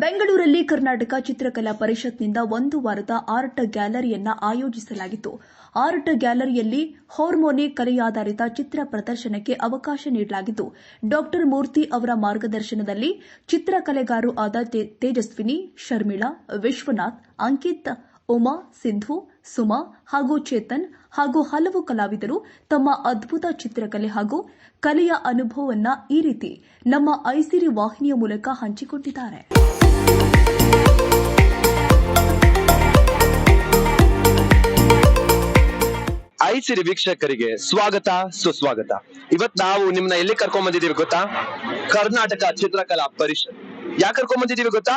ಬೆಂಗಳೂರಲ್ಲಿ ಕರ್ನಾಟಕ ಚಿತ್ರಕಲಾ ಪರಿಷತ್ನಿಂದ ಒಂದು ವಾರದ ಆರ್ಟ್ ಗ್ಯಾಲರಿಯನ್ನ ಆಯೋಜಿಸಲಾಗಿತ್ತು. ಆರ್ಟ್ ಗ್ಯಾಲರಿಯಲ್ಲಿ ಹಾರ್ಮೋನಿ ಕಲೆಯಾಧಾರಿತ ಚಿತ್ರ ಪ್ರದರ್ಶನಕ್ಕೆ ಅವಕಾಶ ನೀಡಲಾಗಿದ್ದು ಡಾಕ್ಟರ್ ಮೂರ್ತಿ ಅವರ ಮಾರ್ಗದರ್ಶನದಲ್ಲಿ ಚಿತ್ರಕಲೆಗಾರು ಆದ ತೇಜಸ್ವಿನಿ, ಶರ್ಮಿಳಾ, ವಿಶ್ವನಾಥ್, ಅಂಕಿತ್, ಉಮಾ, ಸಿಂಧು, ಸುಮಾ ಹಾಗೂ ಚೇತನ್ ಹಾಗೂ ಹಲವು ಕಲಾವಿದರು ತಮ್ಮ ಅದ್ಭುತ ಚಿತ್ರಕಲೆ ಹಾಗೂ ಕಲೆಯ ಅನುಭವವನ್ನ ಈ ರೀತಿ ನಮ್ಮ ಐಸಿರಿ ವಾಹಿನಿಯ ಮೂಲಕ ಹಂಚಿಕೊಂಡಿದ್ದಾರೆ ಐಸಿರಿ ವೀಕ್ಷಕರಿಗೆ ಸ್ವಾಗತ, ಸುಸ್ವಾಗತ. ಇವತ್ ನಾವು ನಿಮ್ನ ಎಲ್ಲಿ ಕರ್ಕೊಂಡ್ ಬಂದಿದ್ದೀವಿ ಗೊತ್ತಾ? ಕರ್ನಾಟಕ ಚಿತ್ರಕಲಾ ಪರಿಷತ್. ಯಾಕೆ ಕರ್ಕೊಂಡ್ ಬಂದಿದ್ದೀವಿ ಗೊತ್ತಾ?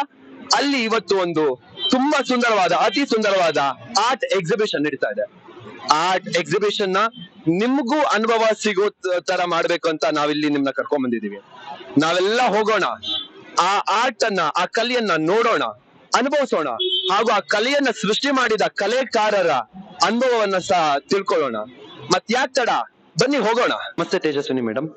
ಅಲ್ಲಿ ಇವತ್ತು ಒಂದು ತುಂಬಾ ಸುಂದರವಾದ, ಅತಿ ಸುಂದರವಾದ ಆರ್ಟ್ ಎಕ್ಸಿಬಿಷನ್ ನಡೀತಾ ಇದೆ. ಆರ್ಟ್ ಎಕ್ಸಿಬಿಷನ್ನ ನಿಮ್ಗೂ ಅನುಭವ ಸಿಗೋ ತರ ಮಾಡ್ಬೇಕು ಅಂತ ನಾವಿಲ್ಲಿ ನಿಮ್ನ ಕರ್ಕೊಂಡ್ ಬಂದಿದ್ದೀವಿ. ನಾವೆಲ್ಲ ಹೋಗೋಣ. ಆ ಆರ್ಟ್ ಅನ್ನ ಆ ಕಲೆಯನ್ನ ನೋಡೋಣ ಅನುಭವಿಸೋಣ ಹಾಗೂ ಆ ಕಲೆಯನ್ನ ಸೃಷ್ಟಿ ಮಾಡಿದ ಕಲೆಕಾರರ ಅನುಭವವನ್ನ ಸಹ ತಿಳ್ಕೊಳ್ಳೋಣ. ಮತ್ ಯಾಕ್ ತಡ? ಬನ್ನಿ ಹೋಗೋಣ. ಮತ್ತೆ ತೇಜಸ್ವಿನಿ ಮೇಡಮ್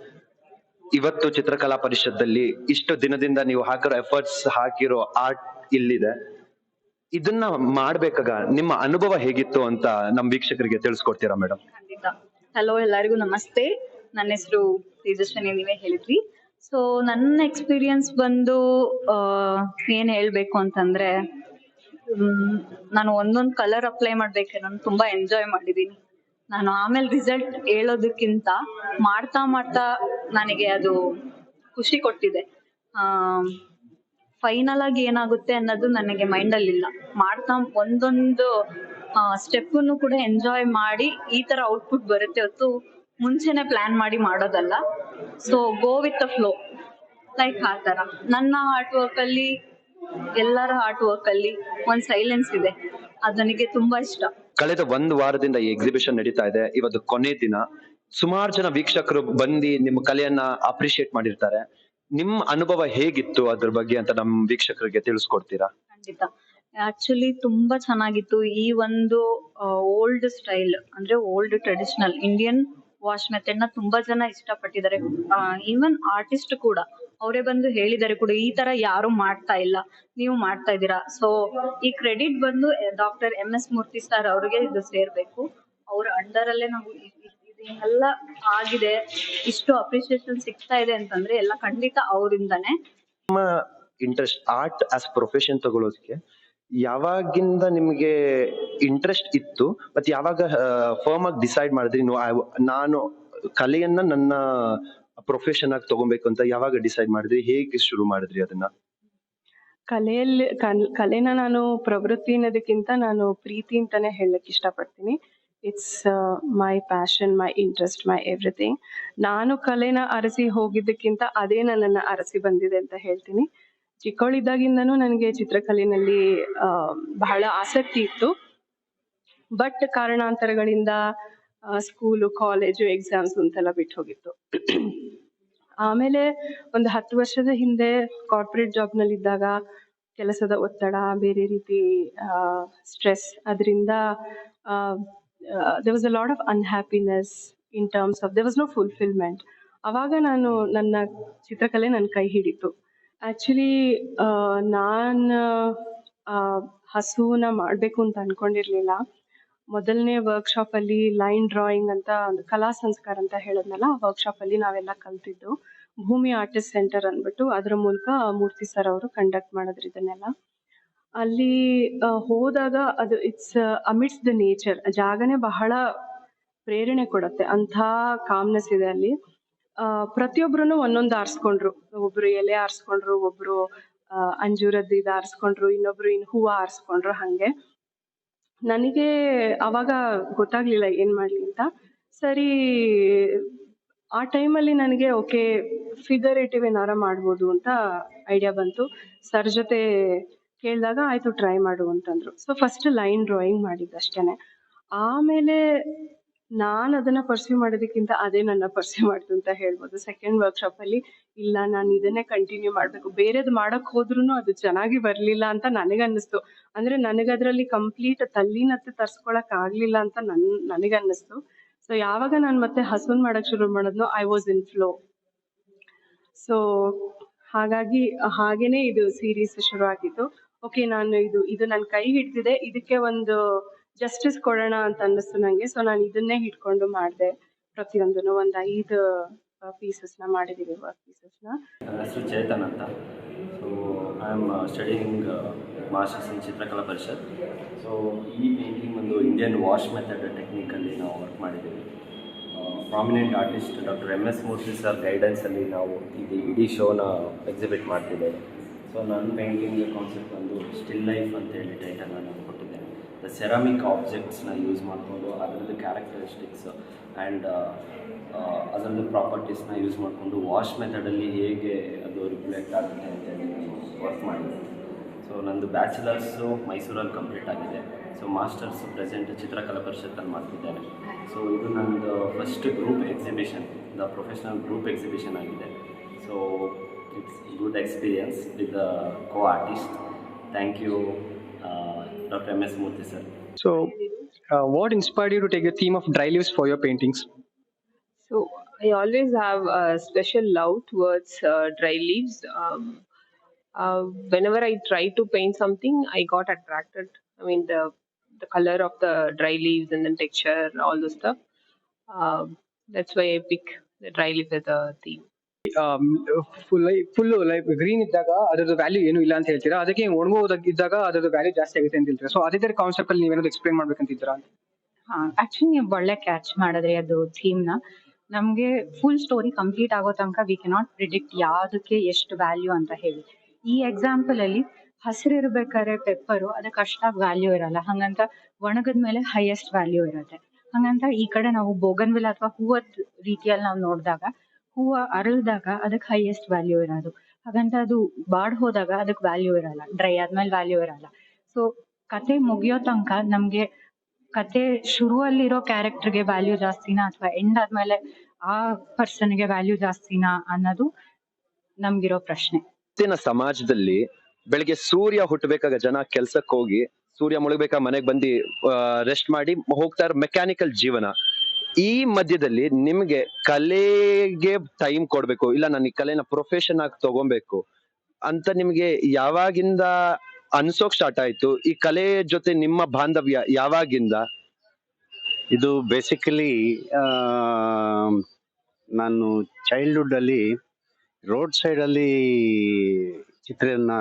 ಇವತ್ತು ಚಿತ್ರಕಲಾ ಪರಿಷತ್ತಲ್ಲಿ ಇಷ್ಟು ದಿನದಿಂದ ನೀವು ಹಾಕಿರೋ ಎಫರ್ಟ್ಸ್ ಹಾಕಿರೋ ಆರ್ಟ್ ಇಲ್ಲಿದೆ. ಇದನ್ನ ಮಾಡ್ಬೇಕಾಗ ನಿಮ್ಮ ಅನುಭವ ಹೇಗಿತ್ತು ಅಂತ ನಮ್ ವೀಕ್ಷಕರಿಗೆ ತಿಳಿಸ್ಕೊಡ್ತೀರಾ ಮೇಡಮ್ ಖಂಡಿತ. ಹಲೋ ಎಲ್ಲರಿಗೂ ನಮಸ್ತೆ. ನನ್ನ ಹೆಸರು ತೇಜಸ್ವಿನಿ ನೀವೇ ಹೇಳಿದ್ರಿ. ಸೊ ನನ್ನ ಎಕ್ಸ್ಪೀರಿಯನ್ಸ್ ಬಂದು ಏನ್ ಹೇಳ್ಬೇಕು ಅಂತಂದ್ರೆ ನಾನು ಒಂದೊಂದು ಕಲರ್ ಅಪ್ಲೈ ಮಾಡ್ಬೇಕಾದ್ರೆ ನಾನು ತುಂಬಾ ಎಂಜಾಯ್ ಮಾಡಿದೀನಿ. ನಾನು ಆಮೇಲೆ ರಿಸಲ್ಟ್ ಹೇಳೋದಕ್ಕಿಂತ ಮಾಡ್ತಾ ಮಾಡ್ತಾ ನನಗೆ ಅದು ಖುಷಿ ಕೊಟ್ಟಿದೆ. ಫೈನಲ್ ಆಗಿ ಏನಾಗುತ್ತೆ ಅನ್ನೋದು ನನಗೆ ಮೈಂಡಲ್ಲಿ ಇಲ್ಲ. ಮಾಡ್ತಾ ಒಂದೊಂದು ಸ್ಟೆಪ್ಪನ್ನು ಕೂಡ ಎಂಜಾಯ್ ಮಾಡಿ ಈ ತರ ಔಟ್ಪುಟ್ ಬರುತ್ತೆ ಹೊತ್ತು ಮುಂಚೆನೆ ಪ್ಲಾನ್ ಮಾಡಿ ಮಾಡೋದಲ್ಲ. So go with the flow like ಆ ತರ ನನ್ನ ಹಾರ್ಟ್ ವರ್ಕ್ ಅಲ್ಲಿ ಎಲ್ಲರ ಹಾರ್ಟ್ ವರ್ಕ್ ಅಲ್ಲಿ ಒಂದ್ ಸೈಲೆನ್ಸ್ ಇದೆ. ಅದು ನನಗೆ ತುಂಬಾ ಇಷ್ಟ. ಕಳೆದ ಒಂದು ವಾರದಿಂದ ಈ ಎಕ್ಸಿಬಿಷನ್ ನಡೀತಾ ಇದೆ. ಇವತ್ತು ಕೊನೆ ದಿನ. ಸುಮಾರು ಜನ ವೀಕ್ಷಕರು ಬಂದು ನಿಮ್ಮ ಕಲೆಯನ್ನ ಅಪ್ರಿಶಿಯೇಟ್ ಮಾಡಿರ್ತಾರೆ. ನಿಮ್ ಅನುಭವ ಹೇಗಿತ್ತು ಅದ್ರ ಬಗ್ಗೆ ಅಂತ ನಮ್ ವೀಕ್ಷಕರಿಗೆ ತಿಳಿಸ್ಕೊಡ್ತೀರಾ? ಖಂಡಿತ. ಆಕ್ಚುಲಿ ತುಂಬಾ ಚೆನ್ನಾಗಿತ್ತು. ಈ ಒಂದು ಓಲ್ಡ್ ಸ್ಟೈಲ್ ಅಂದ್ರೆ ಓಲ್ಡ್ ಟ್ರೆಡಿಷನಲ್ ಇಂಡಿಯನ್ ವಾಶ್ ಮೆಥಡ್ನ ತುಂಬಾ ಜನ ಇಷ್ಟಪಟ್ಟಿದ್ದಾರೆ. ಈವನ್ ಆರ್ಟಿಸ್ಟ್ ಕೂಡ ಅವರೇ ಬಂದು ಹೇಳಿದ್ದಾರೆ ಕೂಡ, ಈ ತರ ಯಾರು ಮಾಡ್ತಾ ಇಲ್ಲ, ನೀವು ಮಾಡ್ತಾ ಇದ್ದೀರಾ? ಸೊ ಈ ಕ್ರೆಡಿಟ್ ಬಂದು doctor M S Murthy sir ಅವ್ರಿಗೆ ಇದು ಸೇರ್ಬೇಕು. ಅವ್ರ ಅಂಡರ್ ಅಲ್ಲೇ ನಾವು ಇದೆಲ್ಲ ಆಗಿದೆ. ಇಷ್ಟು ಅಪ್ರಿಸಿಯೇಷನ್ ಸಿಗ್ತಾ ಇದೆ ಅಂತಂದ್ರೆ ಎಲ್ಲ ಖಂಡಿತ ಅವರಿಂದಾನೆ. ಇಂಟ್ರೆಸ್ಟ್ ಆರ್ಟ್ ಆಸ್ ಪ್ರೊಫೆಷನ್ ತಗೊಳ್ಳೋದಕ್ಕೆ ಯಾವಾಗಿಂದ ನಿಮ್ಗೆ ಇಂಟ್ರೆಸ್ಟ್ ಇತ್ತು? ಮತ್ತೆ ಯಾವಾಗ ಫರ್ಮ್ ಆಗಿ ಡಿಸೈಡ್ ಮಾಡಿದ್ರಿ? ನಾನು ಕಲೆಯನ್ನ ನನ್ನ ಪ್ರೊಫೆಷನ್ ಆಗಿ ತಗೊಬೇಕು ಅಂತ ಯಾವಾಗ ಡಿಸೈಡ್ ಮಾಡಿದ್ರಿ? ಹೇಗೆ ಶುರು ಮಾಡಿದ್ರಿ ಅದನ್ನ? ಕಲೆಯಲ್ಲಿ, ಕಲ್- ಕಲೆನ ನಾನು ಪ್ರವೃತ್ತಿ ಅನ್ನೋದಕ್ಕಿಂತ ನಾನು ಪ್ರೀತಿ ಅಂತಾನೆ ಹೇಳಕ್ ಇಷ್ಟಪಡ್ತೀನಿ. It's my passion my interest my everything ನಾನು ಕಲೆನ ಅರಸಿ ಹೋಗಿದ್ದಕ್ಕಿಂತ ಅದೇ ನನ್ನನ್ನು ಅರಸಿ ಬಂದಿದೆ ಅಂತ ಹೇಳ್ತೀನಿ. ಚಿಕ್ಕವಳಿದ್ದಾಗಿಂದನೂ ನನಗೆ ಚಿತ್ರಕಲೆಯಲ್ಲಿ ಬಹಳ ಆಸಕ್ತಿ ಇತ್ತು. ಬಟ್ ಕಾರಣಾಂತರಗಳಿಂದ ಸ್ಕೂಲು ಕಾಲೇಜು ಎಕ್ಸಾಮ್ಸ್ ಅಂತೆಲ್ಲ ಬಿಟ್ಟು ಹೋಗಿತ್ತು. ಆಮೇಲೆ ಒಂದು ಹತ್ತು ವರ್ಷದ ಹಿಂದೆ ಕಾರ್ಪೊರೇಟ್ ಜಾಬ್ನಲ್ಲಿದ್ದಾಗ ಕೆಲಸದ ಒತ್ತಡ, ಬೇರೆ ರೀತಿ ಸ್ಟ್ರೆಸ್ ಅದರಿಂದ there was a lot of unhappiness in terms of there was no fulfilment ಅವಾಗ ನಾನು ನನ್ನ ಚಿತ್ರಕಲೆ ನನ್ನ ಕೈ ಹಿಡಿತು. ಆ್ಯಕ್ಚುಲಿ ನಾನು ಹಸುವನ್ನ ಮಾಡಬೇಕು ಅಂತ ಅನ್ಕೊಂಡಿರ್ಲಿಲ್ಲ. ಮೊದಲನೇ ವರ್ಕ್ಶಾಪ್ ಅಲ್ಲಿ ಲೈನ್ ಡ್ರಾಯಿಂಗ್ ಅಂತ ಒಂದು ಕಲಾ ಸಂಸ್ಕಾರ ಅಂತ ಹೇಳಿದ್ನಲ್ಲ, ಆ ವರ್ಕ್ಶಾಪ್ ಅಲ್ಲಿ ನಾವೆಲ್ಲ ಕಲ್ತಿದ್ದು. ಭೂಮಿ ಆರ್ಟಿಸ್ಟ್ ಸೆಂಟರ್ ಅಂದ್ಬಿಟ್ಟು ಅದರ ಮೂಲಕ ಮೂರ್ತಿ ಸರ್ ಅವರು ಕಂಡಕ್ಟ್ ಮಾಡಿದ್ರು ಇದನ್ನೆಲ್ಲ. ಅಲ್ಲಿ ಹೋದಾಗ ಅದು ಇಟ್ಸ್ ಅಮಿಟ್ಸ್ ದ ನೇಚರ್ ಜಾಗನೇ ಬಹಳ ಪ್ರೇರಣೆ ಕೊಡುತ್ತೆ. ಅಂಥ ಕಾಮ್ನೆಸ್ ಇದೆ ಅಲ್ಲಿ. ಪ್ರತಿಯೊಬ್ರು ಒಂದೊಂದು ಆರಿಸ್ಕೊಂಡ್ರು. ಒಬ್ರು ಎಲೆ ಆರಿಸ್ಕೊಂಡ್ರು, ಒಬ್ರು ಅಂಜೂರದ ಇದು ಆರಿಸ್ಕೊಂಡ್ರು, ಇನ್ನೊಬ್ರು ಇನ್ನು ಹೂವು ಆರಿಸ್ಕೊಂಡ್ರು ಹಂಗೆ. ನನಗೆ ಅವಾಗ ಗೊತ್ತಾಗ್ಲಿಲ್ಲ ಏನ್ ಮಾಡ್ಲಿ ಅಂತ. ಸರಿ, ಆ ಟೈಮಲ್ಲಿ ನನಗೆ ಓಕೆ ಫಿಗರೇಟಿವ್ ಏನಾರ ಮಾಡ್ಬೋದು ಅಂತ ಐಡಿಯಾ ಬಂತು. ಸರ್ ಜೊತೆ ಕೇಳಿದಾಗ ಆಯ್ತು ಟ್ರೈ ಮಾಡು ಅಂತಂದ್ರು. ಸೊ ಫಸ್ಟ್ ಲೈನ್ ಡ್ರಾಯಿಂಗ್ ಮಾಡಿದ್ದು ಅಷ್ಟೇನೆ. ಆಮೇಲೆ ನಾನು ಅದನ್ನ ಪರ್ಸ್ಯೂ ಮಾಡೋದಕ್ಕಿಂತ ಅದೇ ನನ್ನ ಪರ್ಸ್ಯೂ ಮಾಡ್ತು ಅಂತ ಹೇಳ್ಬೋದು. ಸೆಕೆಂಡ್ ವರ್ಕ್ಶಾಪ್ ಅಲ್ಲಿ, ಇಲ್ಲ, ನಾನು ಇದನ್ನೇ ಕಂಟಿನ್ಯೂ ಮಾಡ್ಬೇಕು. ಬೇರೆದು ಮಾಡಕ್ ಹೋದ್ರು ಅದು ಚೆನ್ನಾಗಿ ಬರ್ಲಿಲ್ಲ ಅಂತ ನನಗೆ ಅನ್ನಿಸ್ತು ಅಂದ್ರೆ ನನಗೆ ಅದರಲ್ಲಿ ಕಂಪ್ಲೀಟ್ ತಲ್ಲಿನತ್ತೆ ತರ್ಸ್ಕೊಳಕ್ ಆಗ್ಲಿಲ್ಲ ಅಂತ ನನ್ ನನಗೆ ಅನ್ನಿಸ್ತು ಸೊ ಯಾವಾಗ ನಾನು ಮತ್ತೆ ಹಸುನ್ ಮಾಡಕ್ ಶುರು ಮಾಡಿದ್ನೋ I was in flow so ಹಾಗಾಗಿ, ಹಾಗೇನೆ ಇದು ಸೀರೀಸ್ ಶುರು ಆಗಿತ್ತು ಓಕೆ ನಾನು ಇದು ಇದು ನನ್ನ ಕೈ ಹಿಡ್ದಿದೆ. ಇದಕ್ಕೆ ಒಂದು ಜಸ್ಟಿಸ್ ಕೊಡೋಣ ಅಂತ ಅನ್ನಿಸ್ತು ನನಗೆ ಸೊ ನಾನು ಇದನ್ನೇ ಹಿಡ್ಕೊಂಡು ಮಾಡಿದೆ. ಪ್ರತಿಯೊಂದನ್ನು ಒಂದು ಐದು ಪೀಸಸ್ನ ಮಾಡಿದೀವಿ ವರ್ಕ್ ಪೀಸಸ್ನ ನನ್ನ ಹೆಸರು ಚೇತನ್ ಅಂತ. So I am studying masters in Chitrakala Parishath. So ಈ ಪೇಂಟಿಂಗ್ ಒಂದು ಇಂಡಿಯನ್ ವಾಶ್ ಮೆಥಡ್ ಟೆಕ್ನಿಕಲ್ಲಿ ನಾವು ವರ್ಕ್ ಮಾಡಿದ್ದೀವಿ prominent artist doctor M S Murthy sir ಗೈಡೆನ್ಸಲ್ಲಿ ನಾವು ಇದು ಇಡೀ ಶೋನ ಎಕ್ಸಿಬಿಟ್ ಮಾಡ್ತಿದ್ದೇವೆ. ಸೊ ನನ್ನ ಪೇಂಟಿಂಗ್ ಕಾನ್ಸೆಪ್ಟ್ ಒಂದು ಸ್ಟಿಲ್ ಲೈಫ್ ಅಂತ ಹೇಳಿ ಟೈಟಲ್ ನಾನು ಸೆರಾಮಿಕ್ ಆಬ್ಜೆಕ್ಟ್ಸ್ನ ಯೂಸ್ ಮಾಡಿಕೊಂಡು ಅದರದ್ದು ಕ್ಯಾರೆಕ್ಟರಿಸ್ಟಿಕ್ಸ್ ಆ್ಯಂಡ್ ಅದರದ್ದು ಪ್ರಾಪರ್ಟೀಸ್ನ ಯೂಸ್ ಮಾಡಿಕೊಂಡು ವಾಶ್ ಮೆಥಡಲ್ಲಿ ಹೇಗೆ ಅದು ರಿಫ್ಲೆಕ್ಟ್ ಆಗುತ್ತೆ ಅಂತೇಳಿ ನಾನು ವರ್ಕ್ ಮಾಡಿದ್ದೀನಿ. ಸೊ ನಂದು ಬ್ಯಾಚುಲರ್ಸು ಮೈಸೂರಲ್ಲಿ ಕಂಪ್ಲೀಟ್ ಆಗಿದೆ. ಸೊ ಮಾಸ್ಟರ್ಸ್ ಪ್ರೆಸೆಂಟ್ ಚಿತ್ರಕಲಾ ಪರಿಷತ್ತಲ್ಲಿ ಮಾಡ್ತಿದ್ದೇನೆ ಸೊ ಇದು ನಂದು first group exhibition the professional group exhibition ಆಗಿದೆ. So it's good experience with co artist thank you Dr. M. S. Murthy, sir. So, uh, what inspired you to take the theme of dry leaves for your paintings? So, I always have a special love towards uh, dry leaves. Um, uh, whenever I try to paint something, I got attracted. I mean, the the color of the dry leaves and then texture, all those stuff. Um, that's why I pick the dry leaf as a theme. Full life green ಇದ್ದಾಗ ಅದರದ್ದು value ಏನು ಇಲ್ಲ ಅಂತ ಹೇಳ್ತೀರಾ? ಅದಕ್ಕೆ ಒಣಗೋದಾಗ ಅದರದ್ದು value ಜಾಸ್ತಿ ಆಗುತ್ತೆ ಅಂತ ಹೇಳ್ತೀರಾ? ಸೊ ಅದೇ ತರ ಕಾನ್ಸೆಪ್ಟ್ ಅಲ್ಲಿ ನೀವೇನಾದ್ರು ಎಕ್ಸ್ಪ್ಲೇನ್ ಮಾಡ್ಬೇಕಂತಿದ್ದೀರಾ? ಆಕ್ಚುಲಿ ನೀವು ಒಳ್ಳೆ ಕ್ಯಾಚ್ ಮಾಡಿದ್ರಿ ಅದು ಥೀಮ್ನ. ನಮ್ಗೆ ಫುಲ್ ಸ್ಟೋರಿ ಕಂಪ್ಲೀಟ್ ಆಗೋ ತನಕ ವಿ ಕೆನಾಟ್ ಪ್ರಿಡಿಕ್ಟ್ ಯಾವ್ದಕ್ಕೆ ಎಷ್ಟು ವ್ಯಾಲ್ಯೂ ಅಂತ ಹೇಳಿ. ಈ ಎಕ್ಸಾಂಪಲ್ ಅಲ್ಲಿ ಹಸಿರಿರ್ಬೇಕಾದ್ರೆ ಪೆಪ್ಪರು ಅದಕ್ಕೆ ಅಷ್ಟಾಗಿ ವ್ಯಾಲ್ಯೂ ಇರಲ್ಲ. ಹಂಗಂತ ಒಣಗದ್ಮೇಲೆ ಹೈಯೆಸ್ಟ್ ವ್ಯಾಲ್ಯೂ ಇರುತ್ತೆ. ಹಂಗಂತ ಈ ಕಡೆ ನಾವು ಬೋಗನ್ವಿಲ್ ಅಥವಾ ಹೂವದ ರೀತಿಯಲ್ಲಿ ನಾವು ನೋಡಿದಾಗ ಹೂವ ಅರಳಿದಾಗ ಅದಕ್ಕೆ ಹೈಯೆಸ್ಟ್ ವ್ಯಾಲ್ಯೂ ಇರೋದು. ಹಾಗಂತ ಅದು ಬಾಡ್ ಹೋದಾಗ ಅದಕ್ಕೆ ವ್ಯಾಲ್ಯೂ ಇರಲ್ಲ. ಡ್ರೈ ಆದ್ಮೇಲೆ ವ್ಯಾಲ್ಯೂ ಇರಲ್ಲ. ಸೊ ಕತೆ ಮುಗಿಯೋ ತನಕ ನಮ್ಗೆ ಕತೆ ಶುರುವಲ್ಲಿರೋ ಕ್ಯಾರೆಕ್ಟರ್ಗೆ ವ್ಯಾಲ್ಯೂ ಜಾಸ್ತಿನಾ ಅಥವಾ ಎಂಡ್ ಆದ್ಮೇಲೆ ಆ ಪರ್ಸನ್ಗೆ ವ್ಯಾಲ್ಯೂ ಜಾಸ್ತಿನಾ ಅನ್ನೋದು ನಮ್ಗಿರೋ ಪ್ರಶ್ನೆ. ಇವತ್ತಿನ ಸಮಾಜದಲ್ಲಿ ಬೆಳಿಗ್ಗೆ ಸೂರ್ಯ ಹುಟ್ಟಬೇಕಾಗ ಜನ ಕೆಲ್ಸಕ್ಕೆ ಹೋಗಿ ಸೂರ್ಯ ಮುಳುಗಬೇಕಾ ಮನೆಗೆ ಬಂದು ರೆಸ್ಟ್ ಮಾಡಿ ಹೋಗ್ತಾರೆ ಮೆಕ್ಯಾನಿಕಲ್ ಜೀವನ. ಈ ಮಧ್ಯದಲ್ಲಿ ನಿಮ್ಗೆ ಕಲೆಗೆ ಟೈಮ್ ಕೊಡ್ಬೇಕು, ಇಲ್ಲ ನಾನು ಈ ಕಲೆನ ಪ್ರೊಫೆಷನ್ ಆಗಿ ತಗೊಬೇಕು ಅಂತ ನಿಮ್ಗೆ ಯಾವಾಗಿಂದ ಅನ್ಸೋಕ್ ಸ್ಟಾರ್ಟ್ ಆಯ್ತು? ಈ ಕಲೆ ಜೊತೆ ನಿಮ್ಮ ಬಾಂಧವ್ಯ ಯಾವಾಗಿಂದ? ಇದು ಬೇಸಿಕಲಿ ನಾನು ಚೈಲ್ಡ್ಹುಡ್ ಅಲ್ಲಿ ರೋಡ್ ಸೈಡ್ ಅಲ್ಲಿ ಚಿತ್ರನ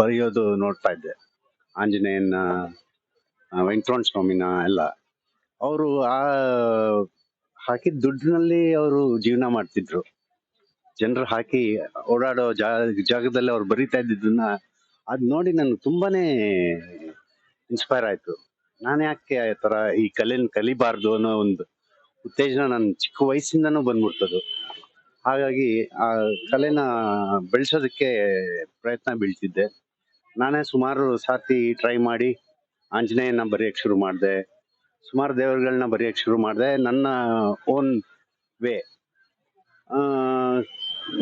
ಬರೆಯೋದು ನೋಡ್ತಾ ಇದ್ದೆ. ಆಂಜನೇಯನ ವೆಂಕಟರಮಣ ಸ್ವಾಮಿನ ಎಲ್ಲ. ಅವರು ಆ ಹಾಕಿದ ದುಡ್ಡಿನಲ್ಲಿ ಅವರು ಜೀವನ ಮಾಡ್ತಿದ್ರು. ಜನರು ಹಾಕಿ ಓಡಾಡೋ ಜಾಗದಲ್ಲಿ ಅವ್ರು ಬರಿತಾ ಇದ್ದಿದ್ದನ್ನ ಅದ್ ನೋಡಿ ನನ್ಗೆ ತುಂಬಾನೇ ಇನ್ಸ್ಪೈರ್ ಆಯ್ತು. ನಾನು ಯಾಕೆ ಆ ತರ ಈ ಕಲೆನ ಕಲಿಬಾರ್ದು ಅನ್ನೋ ಒಂದು ಉತ್ತೇಜನ ನನ್ನ ಚಿಕ್ಕ ವಯಸ್ಸಿಂದನೂ ಬಂದ್ಬಿಡ್ತದು. ಹಾಗಾಗಿ ಆ ಕಲೆನ ಬೆಳೆಸೋದಕ್ಕೆ ಪ್ರಯತ್ನ ಬೀಳ್ತಿದ್ದೆ. ನಾನೇ ಸುಮಾರು ಸಾರ್ತಿ ಟ್ರೈ ಮಾಡಿ ಆಂಜನೇಯನ ಬರೆಯಕ್ಕೆ ಶುರು ಮಾಡಿದೆ. ಸುಮಾರು ದೇವರುಗಳನ್ನ ಬರೆಯಕ್ಕೆ ಶುರು ಮಾಡಿದೆ. ನನ್ನ ಓನ್ ವೇ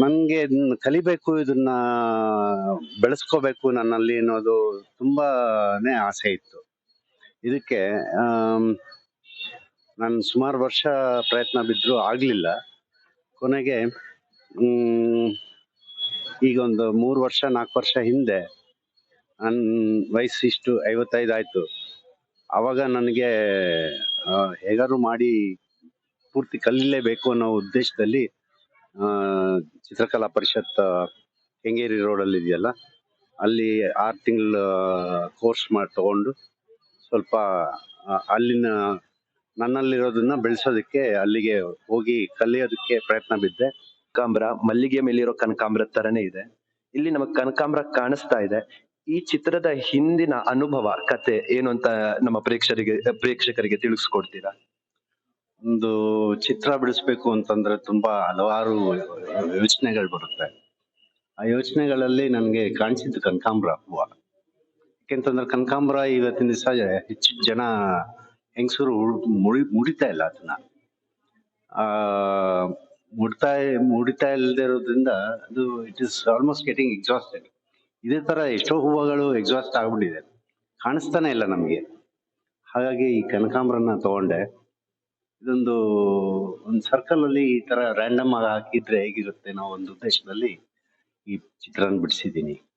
ನನಗೆ ಕಲಿಬೇಕು ಇದನ್ನ ಬೆಳೆಸ್ಕೋಬೇಕು ನನ್ನಲ್ಲಿ ಅನ್ನೋದು ತುಂಬಾನೇ ಆಸೆ ಇತ್ತು. ಇದಕ್ಕೆ ನಾನು ಸುಮಾರು ವರ್ಷ ಪ್ರಯತ್ನ ಬಿದ್ದರೂ ಆಗಲಿಲ್ಲ. ಕೊನೆಗೆ ಈಗ ಒಂದು ಮೂರು ವರ್ಷ, ನಾಲ್ಕು ವರ್ಷ ಹಿಂದೆ, ನನ್ನ ವಯಸ್ಸು ಇಷ್ಟು ಐವತ್ತೈದು ಆಯಿತು. ಆವಾಗ ನನಗೆ ಹೇಗಾದ್ರು ಮಾಡಿ ಪೂರ್ತಿ ಕಲೀಲೇಬೇಕು ಅನ್ನೋ ಉದ್ದೇಶದಲ್ಲಿ ಚಿತ್ರಕಲಾ ಪರಿಷತ್ ಕೆಂಗೇರಿ ರೋಡಲ್ಲಿ ಇದೆಯಲ್ಲ, ಅಲ್ಲಿ ಆರು ತಿಂಗಳು ಕೋರ್ಸ್ ಮಾಡಿ ತಗೊಂಡು ಸ್ವಲ್ಪ ಅಲ್ಲಿನ ನನ್ನಲ್ಲಿರೋದನ್ನ ಬೆಳೆಸೋದಕ್ಕೆ, ಅಲ್ಲಿಗೆ ಹೋಗಿ ಕಲಿಯೋದಕ್ಕೆ ಪ್ರಯತ್ನ ಬಿದ್ದೆ. ಕನಕಾಂಬ್ರ, ಮಲ್ಲಿಗೆ ಮೇಲಿರೋ ಕನಕಾಂಬ್ರ ತರನೇ ಇದೆ. ಇಲ್ಲಿ ನಮಗೆ ಕನಕಾಂಬ್ರ ಕಾಣಿಸ್ತಾ ಇದೆ. ಈ ಚಿತ್ರದ ಹಿಂದಿನ ಅನುಭವ, ಕತೆ ಏನು ಅಂತ ನಮ್ಮ ಪ್ರೇಕ್ಷಕರಿಗೆ ಪ್ರೇಕ್ಷಕರಿಗೆ ತಿಳಿಸ್ಕೊಡ್ತೀರಾ? ಒಂದು ಚಿತ್ರ ಬಿಡಿಸ್ಬೇಕು ಅಂತಂದ್ರೆ ತುಂಬಾ ಹಲವಾರು ಯೋಚನೆಗಳು ಬರುತ್ತೆ. ಆ ಯೋಚನೆಗಳಲ್ಲಿ ನನಗೆ ಕಾಣಿಸಿದ್ದು ಕನಕಾಂಬ್ರ ಹೂವ. ಯಾಕೆಂತಂದ್ರೆ ಕನಕಾಂಬ್ರ ಇವತ್ತಿನ ದಿವಸ ಹೆಚ್ಚು ಜನ ಹೆಂಗಸರು ಮುಡಿ ಮುಡಿತಾ ಇಲ್ಲ ಅದನ್ನ. ಆ, ಮುಡ್ತಾ, ಮುಡಿತಾ ಇಲ್ಲದೆ ಇರೋದ್ರಿಂದ ಅದು it is almost getting exhausted ಇದೇ ತರ ಎಷ್ಟೋ ಹೂವುಗಳು ಎಕ್ಸಾಸ್ಟ್ ಆಗ್ಬಿಟ್ಟಿದೆ. ಕಾಣಿಸ್ತಾನೆ ಇಲ್ಲ ನಮಗೆ. ಹಾಗಾಗಿ ಈ ಕನಕಾಂಬ್ರನ್ನ ತಗೊಂಡೆ. ಇದೊಂದು, ಒಂದು ಸರ್ಕಲ್ ಅಲ್ಲಿ ಈ ತರ ರ್ಯಾಂಡಮ್ ಆಗಿ ಹಾಕಿದ್ರೆ ಹೇಗಿರುತ್ತೆ ಅನ್ನೋ ಒಂದು ಉದ್ದೇಶದಲ್ಲಿ ಈ ಚಿತ್ರನ ಬಿಡಿಸಿದ್ದೀನಿ.